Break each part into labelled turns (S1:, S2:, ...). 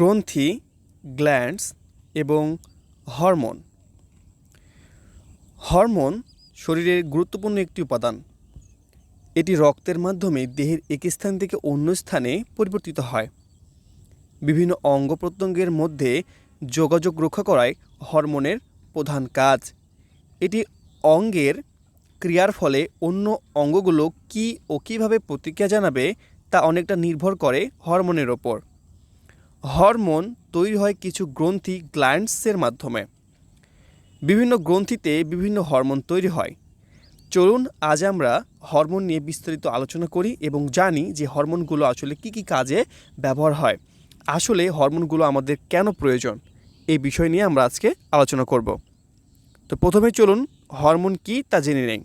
S1: গ্রন্থি, গ্ল্যান্ডস এবং hormone. Hormone শরীরের গুরুত্বপূর্ণ একটি উপাদান। এটি রক্তের মাধ্যমে দেহের এক স্থান থেকে অন্য স্থানে পরিবর্তিত হয়। বিভিন্ন অঙ্গ প্রত্যঙ্গের মধ্যে যোগাযোগ রক্ষা করাই হরমোনের প্রধান কাজ। এটি অঙ্গের ক্রিয়ার ফলে অন্য অঙ্গগুলো কী ও কীভাবে প্রতিক্রিয়া জানাবে তা অনেকটা নির্ভর করে হরমোনের ওপর। হরমোন তৈরি হয় কিছু গ্রন্থি গ্ল্যান্ডসের মাধ্যমে। বিভিন্ন গ্রন্থিতে বিভিন্ন হরমোন তৈরি হয়। চলুন আজ আমরা হরমোন নিয়ে বিস্তারিত আলোচনা করি এবং জানি যে হরমোনগুলো আসলে কী কী কাজে ব্যবহার হয়। আসলে হরমোনগুলো আমাদের কেন প্রয়োজন? এই বিষয় নিয়ে আমরা আজকে আলোচনা করব। তো প্রথমে চলুন হরমোন কী তা জেনে নেই।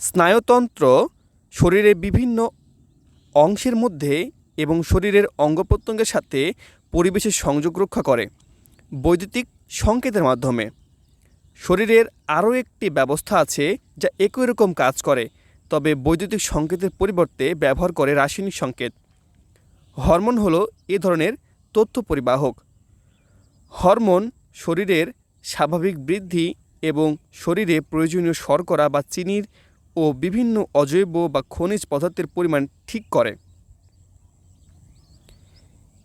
S1: স্নায়ুতন্ত্র শরীরের বিভিন্ন অংশের মধ্যে এবং শরীরের অঙ্গ প্রত্যঙ্গের সাথে পরিবেশের সংযোগ রক্ষা করে বৈদ্যুতিক সংকেতের মাধ্যমে। শরীরের আরও একটি ব্যবস্থা আছে যা একই রকম কাজ করে, তবে বৈদ্যুতিক সংকেতের পরিবর্তে ব্যবহার করে রাসায়নিক সংকেত। হরমোন হলো এ ধরনের তথ্য পরিবাহক। হরমোন শরীরের স্বাভাবিক বৃদ্ধি এবং শরীরে প্রয়োজনীয় শর্করা বা চিনির ও বিভিন্ন অজৈব বা খনিজ পদার্থের পরিমাণ ঠিক করে।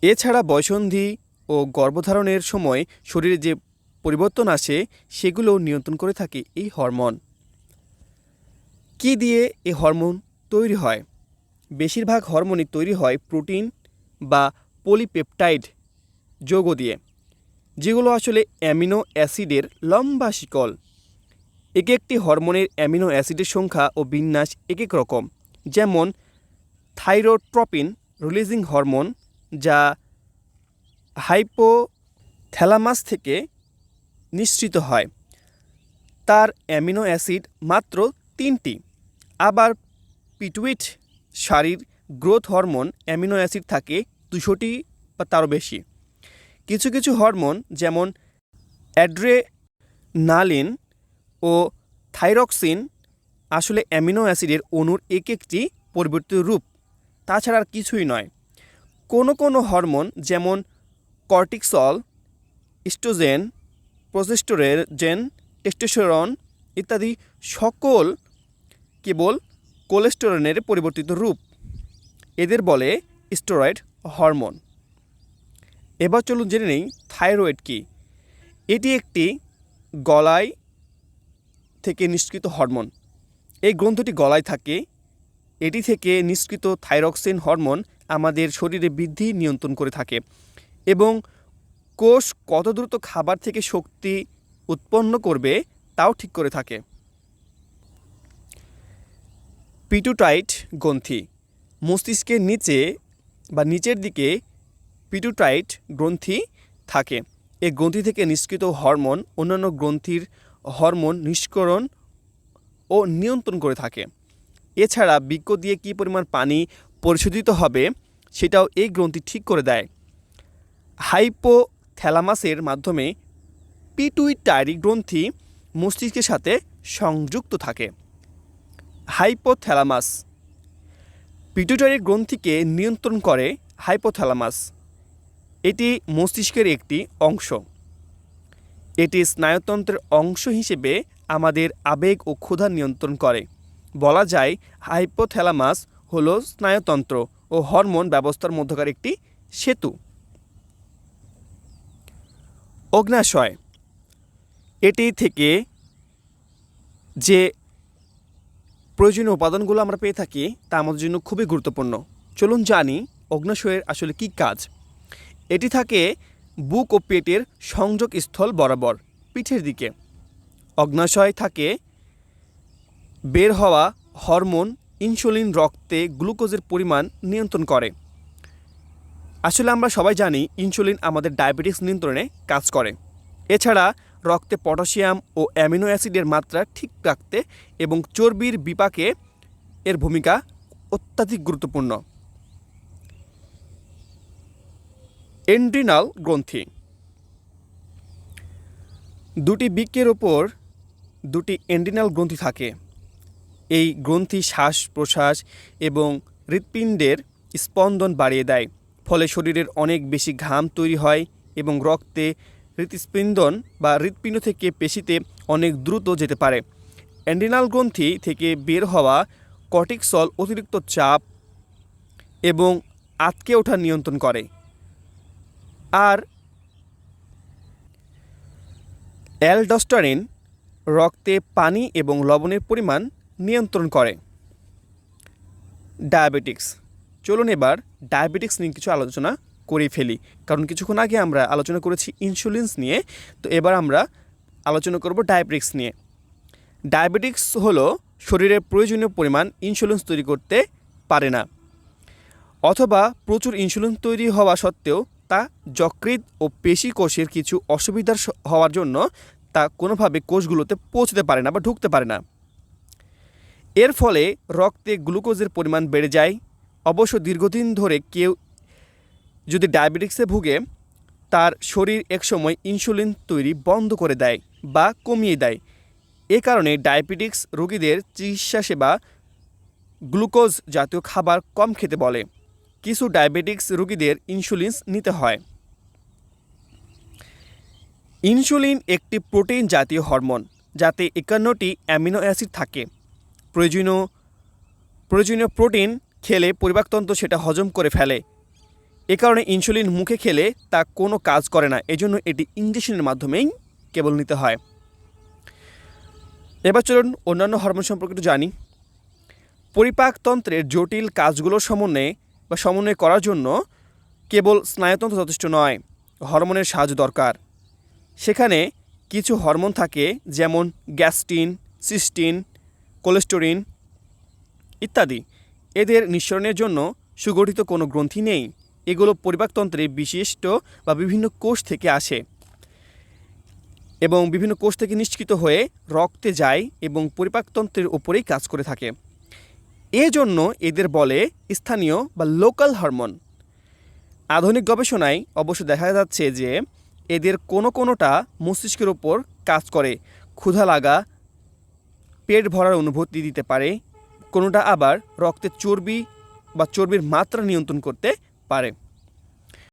S1: এছাড়া বয়সন্ধি ও গর্ভধারণের সময় শরীরে যে পরিবর্তন আসে, সেগুলো নিয়ন্ত্রণ করে থাকে এই হরমোন। কী দিয়ে এই হরমোন তৈরি হয়? বেশিরভাগ হরমোনই তৈরি হয় প্রোটিন বা পলিপেপটাইড যৌগ দিয়ে, যেগুলো আসলে অ্যামিনো অ্যাসিডের লম্বা শিকল। এক একটি হরমোনের অ্যামিনো অ্যাসিডের সংখ্যা ও বিন্যাস এক এক রকম, যেমন থাইরোট্রপিন, রিলিজিং হরমোন যা হাইপোথ্যালামাস থেকে নিঃসৃত হয়। তার অ্যামিনো অ্যাসিড মাত্র তিনটি। আবার pituitary growth hormone amino acid থাকে দুশোটি বা তারও বেশি। কিছু কিছু হরমোন যেমন অ্যাড্রেনালিন ও থাইরক্সিন আসলে অ্যামিনো অ্যাসিডের অণুর এক একটি পরিবর্তিত রূপ। তাছাড়া আর কিছুই নয়। কোনো কোনো হরমোন যেমন কর্টিকসল স্টোজেন প্রজেস্টোরেজেন টেস্টোস্টেরন ইত্যাদি সকল কেবল কোলেস্টেরনের পরিবর্তিত রূপ। এদের বলে স্টেরয়েড হরমোন। এবার চলুন জেনে নেই থাইরয়েড কী। এটি একটি গলায় থেকে নিষ্কৃত হরমোন। এই গ্রন্থটি গলায় থাকে। এটি থেকে নিষ্কৃত থাইরক্সিন হরমোন আমাদের শরীরে বৃদ্ধি নিয়ন্ত্রণ করে থাকে এবং কোষ কত দ্রুত খাবার থেকে শক্তি উৎপন্ন করবে তাও ঠিক করে থাকে। পিটুটাইট গ্রন্থি মস্তিষ্কের নিচে বা নিচের দিকে পিটুটাইট গ্রন্থি থাকে। এই গ্রন্থি থেকে নিষ্কৃত হরমোন, অন্যান্য গ্রন্থির হরমোন নিষ্করণ ও নিয়ন্ত্রণ করে থাকে। এছাড়া বৃক্ষ দিয়ে কী পরিমাণ পানি পরিশোধিত হবে, সেটাও এই গ্রন্থি ঠিক করে দেয়। হাইপোথ্যালামাসের মাধ্যমে পিটুইটারি গ্রন্থি মস্তিষ্কের সাথে সংযুক্ত থাকে। হাইপোথ্যালামাস পিটুইটারি গ্রন্থিকে নিয়ন্ত্রণ করে হাইপোথ্যালামাস। এটি মস্তিষ্কের একটি অংশ। এটি স্নায়ুতন্ত্রের অংশ হিসেবে আমাদের আবেগ ও ক্ষুধা নিয়ন্ত্রণ করে। বলা যায় হাইপোথ্যালামাস হলো স্নায়ুতন্ত্র ও হরমোন ব্যবস্থার মধ্যকার একটি সেতু। অগ্নাশয় এটি থেকে যে প্রয়োজনীয় উপাদানগুলো আমরা পেয়ে থাকি তা আমাদের জন্য খুবই গুরুত্বপূর্ণ। চলুন জানি অগ্নাশয়ের আসলে কী কাজ। এটি থাকে বুক ও পেটের সংযোগ স্থল বরাবর, পিঠের দিকে। অগ্নাশয় থাকে বের হওয়া হরমোন ইনসুলিন রক্তে গ্লুকোজের পরিমাণ নিয়ন্ত্রণ করে। আসলে আমরা সবাই জানি ইনসুলিন আমাদের ডায়াবেটিস নিয়ন্ত্রণে কাজ করে। এছাড়া রক্তে পটাশিয়াম ও অ্যামিনো অ্যাসিডের মাত্রা ঠিক রাখতে এবং চর্বির বিপাকে এর ভূমিকা অত্যাধিক গুরুত্বপূর্ণ। এন্ড্রিনাল গ্রন্থি। দুটি বৃক্কের ওপর দুটি এন্ড্রিনাল গ্রন্থি থাকে। এই গ্রন্থি শ্বাস প্রশ্বাস এবং হৃৎপিণ্ডের স্পন্দন বাড়িয়ে দেয়, ফলে শরীরের অনেক বেশি ঘাম তৈরি হয় এবং রক্তে হৃৎস্পন্দন বা হৃৎপিণ্ড থেকে পেশিতে অনেক দ্রুত যেতে পারে। অ্যান্ডিনাল গ্রন্থি থেকে বের হওয়া কর্টিকসল অতিরিক্ত চাপ এবং আটকে ওঠা নিয়ন্ত্রণ করে। আর অ্যালডস্টারিন রক্তে পানি এবং লবণের পরিমাণ নিয়ন্ত্রণ করে। ডায়াবেটিক্স। চলুন এবার ডায়াবেটিক্স নিয়ে কিছু আলোচনা করে ফেলি। কারণ কিছুক্ষণ আগে আমরা আলোচনা করেছি ইনসুলিনস নিয়ে, তো এবার আমরা আলোচনা করব ডায়াবেটিক্স নিয়ে। ডায়াবেটিক্স হলো শরীরের প্রয়োজনীয় পরিমাণ ইনসুলিন তৈরি করতে পারে না, অথবা প্রচুর ইনসুলিন তৈরি হওয়া সত্ত্বেও তা যকৃৎ ও পেশি কোষের কিছু অসুবিধার হওয়ার জন্য তা কোনোভাবে কোষগুলোতে পৌঁছতে পারে না বা ঢুকতে পারে না। এর ফলে রক্তে গ্লুকোজের পরিমাণ বেড়ে যায়। অবশ্য দীর্ঘদিন ধরে কেউ যদি ডায়াবেটিক্সে ভুগে, তার শরীর একসময় ইনসুলিন তৈরি বন্ধ করে দেয় বা কমিয়ে দেয়। এ কারণে ডায়াবেটিক্স রোগীদের চিকিৎসা সেবা গ্লুকোজ জাতীয় খাবার কম খেতে বলে। কিছু ডায়াবেটিক্স রোগীদের ইনসুলিন নিতে হয়। ইনসুলিন একটি প্রোটিন জাতীয় হরমোন, যাতে একান্নটি অ্যামিনো অ্যাসিড থাকে। প্রয়োজনীয় প্রয়োজনীয় প্রোটিন খেলে পরিপাকতন্ত্র সেটা হজম করে ফেলে। এ কারণে ইনসুলিন মুখে খেলে তা কোনো কাজ করে না, এজন্য এটি ইঞ্জেকশনের মাধ্যমেই কেবল নিতে হয়। এবার চলুন অন্যান্য হরমোন সম্পর্কে একটু জানি। পরিপাকতন্ত্রের জটিল কাজগুলোর সমন্বয়ে বা সমন্বয় করার জন্য কেবল স্নায়ুতন্ত্র যথেষ্ট নয়, হরমোনের সাহায্য দরকার। সেখানে কিছু হরমোন থাকে, যেমন গ্যাস্টিন, সিস্টিন কোলেস্টোরিন ইত্যাদি। এদের নিঃসরণের জন্য সুগঠিত কোনো গ্রন্থি নেই। এগুলো পরিপাকতন্ত্রে বিশিষ্ট বা বিভিন্ন কোষ থেকে আসে এবং বিভিন্ন কোষ থেকে নিষ্কৃত হয়ে রক্তে যায় এবং পরিপাকতন্ত্রের উপরেই কাজ করে থাকে। এজন্য এদের বলে স্থানীয় বা লোকাল হরমোন। আধুনিক গবেষণায় অবশ্য দেখা যাচ্ছে যে এদের কোনো কোনোটা মস্তিষ্কের ওপর কাজ করে। ক্ষুধা লাগা পেট ভরার অনুভূতি দিতে পারে, কোনোটা আবার রক্তের চর্বি বা চর্বির মাত্রা নিয়ন্ত্রণ করতে পারে।